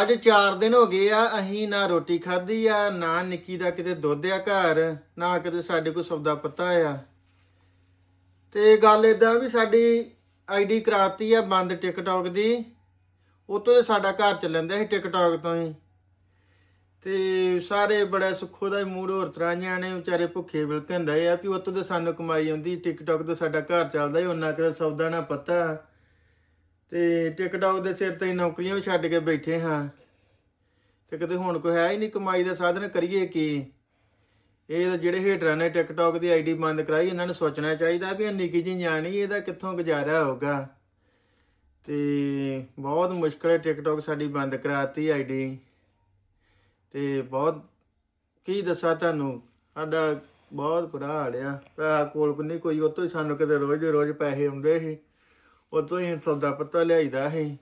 ਅੱਜ 4 ਦਿਨ ਹੋ ਗਏ ਆ, ਅਸੀਂ ਨਾ ਰੋਟੀ ਖਾਧੀ ਆ, ਨਾ ਨਿੱਕੀ ਦਾ ਕਿਤੇ ਦੁੱਧ ਆ ਘਰ, ਨਾ ਕਿਤੇ ਸਾਡੇ ਕੋਲ ਸੌਦਾ ਪੱਤਾ ਆ। ਤੇ ਗੱਲ ਇਦਾਂ ਵੀ ਸਾਡੀ ਆਈਡੀ ਕਰਾਤੀ ਆ ਬੰਦ ਟਿਕਟੌਕ ਦੀ, ਉਤੋਂ ਤੇ ਸਾਡਾ ਘਰ ਚੱਲਣ ਦਿਆ ਸੀ ਟਿਕਟੌਕ ਤੋਂ ਹੀ। ਤੇ ਸਾਰੇ ਬੜਾ ਸੁੱਖੋ ਦਾ ਮੂਡ ਹੋਰ ਤਰ੍ਹਾਂ ਜਾਣੇ ਵਿਚਾਰੇ ਭੁੱਖੇ ਵਿਲਕੰਦੇ ਆ ਵੀ ਉਤੋਂ ਤੇ ਸਾਨੂੰ ਕਮਾਈ ਆਉਂਦੀ, ਟਿਕਟੌਕ ਤੋਂ ਸਾਡਾ ਘਰ ਚੱਲਦਾ ਹੀ ਉਹਨਾਂ ਕਿਤੇ ਸੌਦਾ ਨਾ ਪਤਾ। ਤੇ ਟਿਕਟੌਕ ਦੇ ਸਿਰ ਤੇ ਹੀ ਨੌਕਰੀਆਂ ਵੀ ਛੱਡ ਕੇ ਬੈਠੇ ਹਾਂ। ਤੇ ਕਿਤੇ ਹੁਣ ਕੋਈ ਹੈ ਹੀ ਨਹੀਂ, ਕਮਾਈ ਦਾ ਸਾਧਨ ਕਰੀਏ ਕੀ? ਇਹ ਤਾਂ ਜਿਹੜੇ ਹੇਟਰਾਂ ਨੇ ਟਿਕਟੌਕ ਦੀ ਆਈਡੀ ਬੰਦ ਕਰਾਈ, ਇਹਨਾਂ ਨੂੰ ਸੋਚਣਾ ਚਾਹੀਦਾ ਵੀ ਇਹ ਨਿੱਕੀ ਜਿਹੀ ਨਿਆਣੀ, ਇਹਦਾ ਕਿੱਥੋਂ ਗੁਜ਼ਾਰਾ ਹੋਊਗਾ? ਤੇ ਬਹੁਤ ਮੁਸ਼ਕਲ ਹੈ ਟਿਕਟੌਕ ਸਾਡੀ ਬੰਦ ਕਰਾਤੀ ਆਈਡੀ ਤੇ ਬਹੁਤ, ਕੀ ਦੱਸਾਂ ਤੁਹਾਨੂੰ? ਸਾਡਾ ਬਹੁਤ ਬੁਰਾ ਹਾਲ ਆ। ਪੈਸਾ ਕੋਲ ਨਹੀਂ, ਕੋਈ ਉਹ ਹੀ ਸਾਨੂੰ ਕਿਤੇ ਰੋਜ਼ ਦੇ ਰੋਜ਼ ਪੈਸੇ ਆਉਂਦੇ ਸੀ। ਉਹ ਤੋਂ ਹੀ ਸੌਦਾ ਪੱਤਾ ਲਿਆਈਦਾ ਸੀ।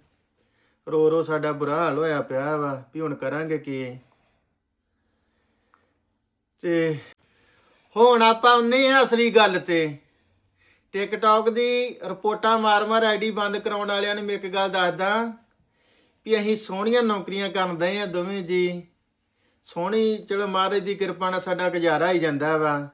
ਰੋ ਰੋ ਸਾਡਾ ਬੁਰਾ ਹਾਲ ਹੋਇਆ ਪਿਆ ਵਾ, ਵੀ ਹੁਣ ਕਰਾਂਗੇ ਕੀ? ਤੇ ਹੁਣ ਆਪਾਂ ਉਹਨੇ ਆ ਅਸਲੀ ਗੱਲ ਤੇ। ਟਿਕਟੌਕ ਦੀ ਰਿਪੋਰਟਾਂ ਮਾਰ-ਮਾਰ ਆਈਡੀ ਬੰਦ ਕਰਾਉਣ ਵਾਲਿਆਂ ਨੂੰ ਮੈਂ ਇੱਕ ਗੱਲ ਦੱਸਦਾ ਵੀ ਅਸੀਂ ਸੋਹਣੀਆਂ ਨੌਕਰੀਆਂ ਕਰਦੇ ਆ ਦੋਵੇਂ ਜੀ। ਸੋਹਣੀ, ਚਲੋ ਮਹਾਰਾਜ ਦੀ ਕਿਰਪਾ ਨਾਲ ਸਾਡਾ ਗੁਜ਼ਾਰਾ ਹੀ ਜਾਂਦਾ ਵਾ।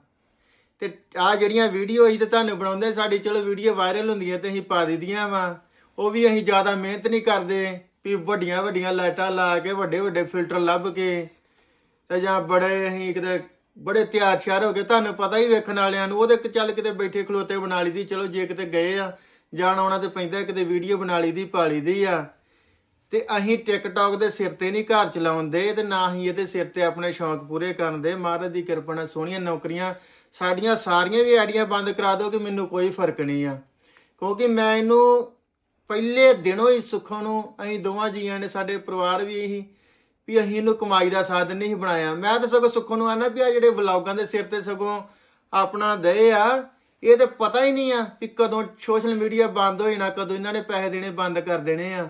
ਤੇ ਆ ਜਿਹੜੀਆਂ ਵੀਡੀਓ ਅਸੀਂ ਤੇ ਤੁਹਾਨੂੰ ਬਣਾਉਂਦੇ, ਸਾਡੀ ਚਲੋ ਵੀਡੀਓ ਵਾਇਰਲ ਹੁੰਦੀਆਂ ਤੇ ਅਸੀਂ ਪਾ ਦਿੰਦੀਆਂ ਵਾ। ਉਹ ਵੀ ਅਸੀਂ ਜ਼ਿਆਦਾ ਮਿਹਨਤ ਨਹੀਂ ਕਰਦੇ ਵੀ ਵੱਡੀਆਂ ਵੱਡੀਆਂ ਲਾਈਟਾਂ ਲਾ ਕੇ, ਵੱਡੇ ਵੱਡੇ ਫਿਲਟਰ ਲੱਭ ਕੇ ਤੇ ਜਾਂ ਬੜੇ ਅਸੀਂ ਕਿਤੇ ਬੜੇ ਤਿਆਰ ਸ਼ਿਆਰ ਹੋ ਕੇ, ਤੁਹਾਨੂੰ ਪਤਾ ਹੀ ਵੇਖਣ ਵਾਲਿਆਂ ਨੂੰ, ਉਹਦੇ ਇੱਕ ਚੱਲ ਕਿਤੇ ਬੈਠੇ ਖਲੋਤੇ ਬਣਾ ਲਈ ਦੀ ਚਲੋ ਜੇ ਕਿਤੇ ਗਏ ਆ, ਜਾਣ ਆਉਣਾ ਤੇ ਪੈਂਦਾ, ਕਿਤੇ ਵੀਡੀਓ ਬਣਾ ਲਈ ਦੀ ਪਾ ਲਈ ਦੀ ਆ। ਤੇ ਅਸੀਂ ਟਿਕਟੌਕ ਦੇ ਸਿਰ ਤੇ ਨਹੀਂ ਘਰ ਚਲਾਉਂਦੇ ਤੇ ਨਾ ਹੀ ਇਹਦੇ ਸਿਰ ਤੇ ਆਪਣੇ ਸ਼ੌਂਕ ਪੂਰੇ ਕਰਨ ਦੇ। ਮਹਾਰਾਜ ਦੀ ਕਿਰਪਾ ਨਾਲ ਸੋਹਣੀਆਂ ਨੌਕਰੀਆਂ ਸਾਡੀਆਂ ਸਾਰੀਆਂ ਵੀ ਆਈਡੀਆਂ ਬੰਦ ਕਰਾ ਦਿਓ ਕਿ ਮੈਨੂੰ ਕੋਈ ਫ਼ਰਕ ਨਹੀਂ ਆ। ਕਿਉਂਕਿ ਮੈਂ ਇਹਨੂੰ ਪਹਿਲੇ ਦਿਨੋਂ ਹੀ ਸੁੱਖੋਂ ਨੂੰ ਅਸੀਂ ਦੋਵਾਂ ਜੀਆਂ ਨੇ, ਸਾਡੇ ਪਰਿਵਾਰ ਵੀ ਇਹੀ ਵੀ ਅਸੀਂ ਇਹਨੂੰ ਕਮਾਈ ਦਾ ਸਾਧਨ ਨਹੀਂ ਬਣਾਇਆ। ਮੈਂ ਤਾਂ ਸਗੋਂ ਸੁੱਖੋਂ ਨੂੰ ਆਨਾ ਵੀ ਆ ਜਿਹੜੇ ਵਲੌਗਾਂ ਦੇ ਸਿਰ ਤੇ ਸਗੋਂ ਆਪਣਾ ਦੇ ਆ, ਇਹ ਤਾਂ ਪਤਾ ਹੀ ਨਹੀਂ ਆ ਵੀ ਕਦੋਂ ਸੋਸ਼ਲ ਮੀਡੀਆ ਬੰਦ ਹੋ ਜਾਣਾ ਕਦੋਂ ਇਹਨਾਂ ਨੇ ਪੈਸੇ ਦੇਣੇ ਬੰਦ ਕਰ ਦੇਣੇ ਆ।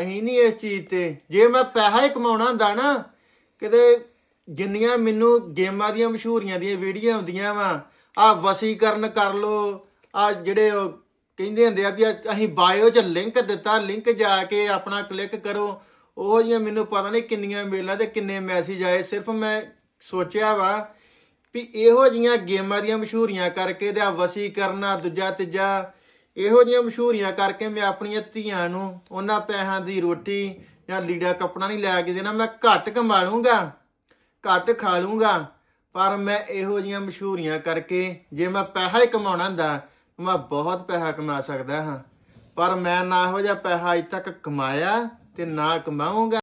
ਅਸੀਂ ਨਹੀਂ ਇਸ ਚੀਜ਼ ਤੇ। ਜੇ ਮੈਂ ਪੈਸਾ ਹੀ ਕਮਾਉਣਾ ਹੁੰਦਾ ਨਾ, ਕਿਤੇ ਜਿੰਨੀਆਂ ਮੈਨੂੰ ਗੇਮਾਂ ਦੀਆਂ ਮਸ਼ਹੂਰੀਆਂ ਦੀਆਂ ਵੀਡੀਓ ਆਉਂਦੀਆਂ ਵਾ ਆ ਵਸੀਕਰਨ ਕਰ ਲੋ ਆ ਜਿਹੜੇ ਉਹ ਕਹਿੰਦੇ ਹੁੰਦੇ ਆ ਵੀ ਅਸੀਂ ਬਾਇਓ 'ਚ ਲਿੰਕ ਦਿੱਤਾ ਲਿੰਕ ਜਾ ਕੇ ਆਪਣਾ ਕਲਿੱਕ ਕਰੋ। ਉਹ ਜੀਆਂ ਮੈਨੂੰ ਪਤਾ ਨਹੀਂ ਕਿੰਨੀਆਂ ਮੇਲਾਂ ਤੇ ਕਿੰਨੇ ਮੈਸੇਜ ਆਏ, ਸਿਰਫ ਮੈਂ ਸੋਚਿਆ ਵਾ ਵੀ ਇਹੋ ਜੀਆਂ ਗੇਮਾਂ ਦੀਆਂ ਮਸ਼ਹੂਰੀਆਂ ਕਰਕੇ ਤੇ ਆ ਵਸੀਕਰਨਾ ਦੂਜਾ ਤੀਜਾ, ਇਹੋ ਜੀਆਂ ਮਸ਼ਹੂਰੀਆਂ ਕਰਕੇ ਮੈਂ ਆਪਣੀਆਂ ਧੀਆਂ ਨੂੰ ਉਹਨਾਂ ਪੈਸਿਆਂ ਦੀ ਰੋਟੀ ਜਾਂ ਲੀੜਾ ਕੱਪੜਾ ਨਹੀਂ ਲੈ ਕੇ ਦੇਣਾ, ਮੈਂ ਘੱਟ ਕਮਾ ਲੂੰਗਾ ਘੱਟ ਖਾ ਲੂੰਗਾ। ਪਰ ਮੈਂ ਇਹੋ ਜੀਆਂ ਮਸ਼ਹੂਰੀਆਂ ਕਰਕੇ ਜੇ ਮੈਂ ਪੈਸਾ ਹੀ ਕਮਾਉਣਾ ਹੁੰਦਾ, ਮੈਂ ਬਹੁਤ ਪੈਸਾ ਕਮਾ ਸਕਦਾ ਹਾਂ। ਪਰ ਮੈਂ ਨਾ ਇਹੋ ਜਿਹਾ ਪੈਸਾ ਅਜ ਤੱਕ ਕਮਾਇਆ ਤੇ ਨਾ ਕਮਾਊਂਗਾ।